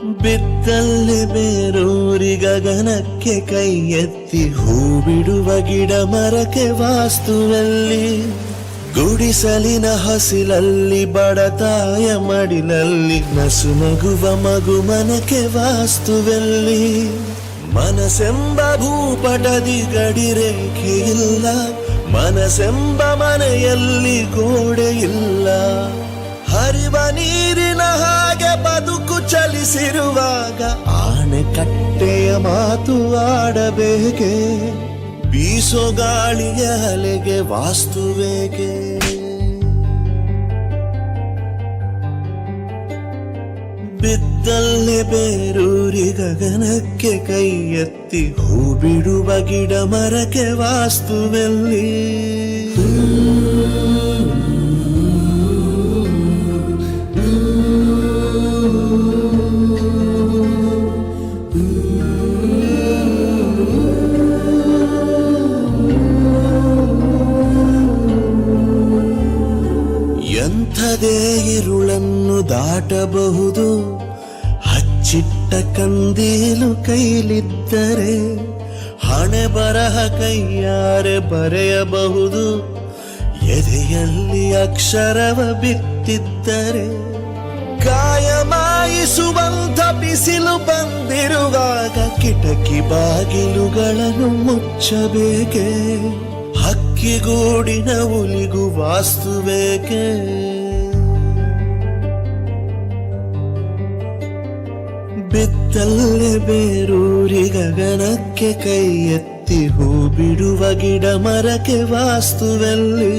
ಬಿತ್ತಲ್ಲಿ ಬೇರೂರಿ ಗಗನಕ್ಕೆ ಕೈ ಎತ್ತಿ ಹೂ ಬಿಡುವ ಗಿಡ ಮರಕ್ಕೆ ವಾಸ್ತುವಲ್ಲಿ ಗುಡಿಸಲಿನ ಹಸಿಲಲ್ಲಿ ಬಡತಾಯ ಮಡಿಲಲ್ಲಿ ನಸು ನಗುವ ಮಗು ಮನಕ್ಕೆ ವಾಸ್ತುವಲ್ಲಿ ಮನಸೆಂಬ ಭೂಪಟದಿ ಗಡಿರೇಖೆ ಇಲ್ಲ ಮನಸೆಂಬ ಮನೆಯಲ್ಲಿ ಗೋಡೆ ಇಲ್ಲ ಹರಿವ ನೀರಿನ ಬದುಕು ಆನೆ ಕಟ್ಟೆಯ ಮಾತು ಆಡಬೇಕೆ? ಬೀಸೋ ಗಾಳಿಯ ಅಲೆಗೆ ವಾಸ್ತುವೇಗೆ ಬಿದ್ದಲ್ಲೇ ಬೇರೂರಿ ಗಗನಕ್ಕೆ ಕೈ ಎತ್ತಿ ಹೂ ಬಿಡುವ ಗಿಡ ಮರಕ್ಕೆ ವಾಸ್ತುವೆಲ್ಲಿ? ಎಂಥದೇ ಇರುಳನ್ನು ದಾಟಬಹುದು. ಹಚ್ಚಿಟ್ಟ ಕಂದೀಲು ಕೈಲಿದ್ದರೆ ಹಣೆ ಬರಹ ಕೈಯಾರೆ ಬರೆಯಬಹುದು. ಎದೆಯಲ್ಲಿ ಅಕ್ಷರವ ಬಿತ್ತಿದ್ದರೆ ಕಾಯಮಾಯಿಸುವಂಥ ಬಿಸಿಲು ಬಂದಿರುವಾಗ ಕಿಟಕಿ ಬಾಗಿಲುಗಳನ್ನು ಮುಚ್ಚಬೇಕೆ? ಹಕ್ಕಿಗೂಡಿನ ಉಲಿಗು ವಾಸ್ತುವೇಕೆ? ಬಿತ್ತಲ್ಲೇ ಬೇರೂರಿ ಗಗನಕ್ಕೆ ಕೈ ಎತ್ತಿ ಹೂ ಬಿಡುವ ಗಿಡ ಮರಕ್ಕೆ ವಾಸ್ತುವಲ್ಲಿ.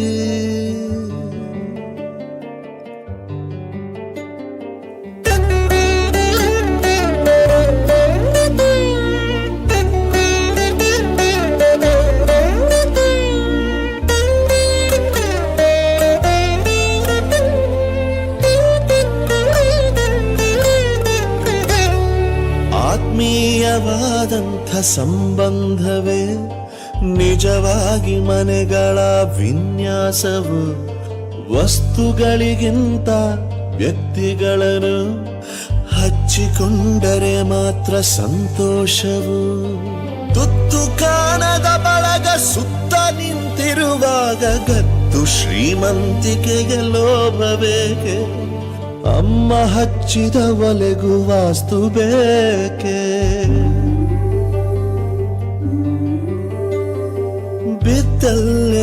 ಆತ್ಮೀಯವಾದಂಥ ಸಂಬಂಧವೇ, ನಿಜವಾಗಿ ಮನೆಗಳ ವಿನ್ಯಾಸವು, ವಸ್ತುಗಳಿಗಿಂತ ವ್ಯಕ್ತಿಗಳನ್ನು ಹಚ್ಚಿಕೊಂಡರೆ ಮಾತ್ರ ಸಂತೋಷವು. ತುತ್ತು ಕಾಣದ ಬಳಗ ಸುತ್ತ ನಿಂತಿರುವಾಗ ಗತ್ತು ಶ್ರೀಮಂತಿಕೆಗೆ ಲೋಭಬೇಕೆ ಅಮ್ಮ ಹಚ್ಚಿದ ಒಲೆಗೂ ವಾಸ್ತು ಬೇಕೆ?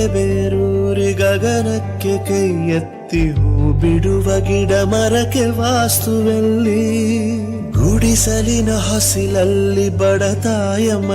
ಬೇರೂರಿ ಗಗನಕ್ಕೆ ಕೈಯೆತ್ತಿ ಹೂ ಬಿಡುವ ಗಿಡ ಮರಕ್ಕೆ ವಾಸ್ತುವಲ್ಲಿ ಗುಡಿಸಲಿನ ಹಸಿಲಲ್ಲಿ ಬಡತಾಯ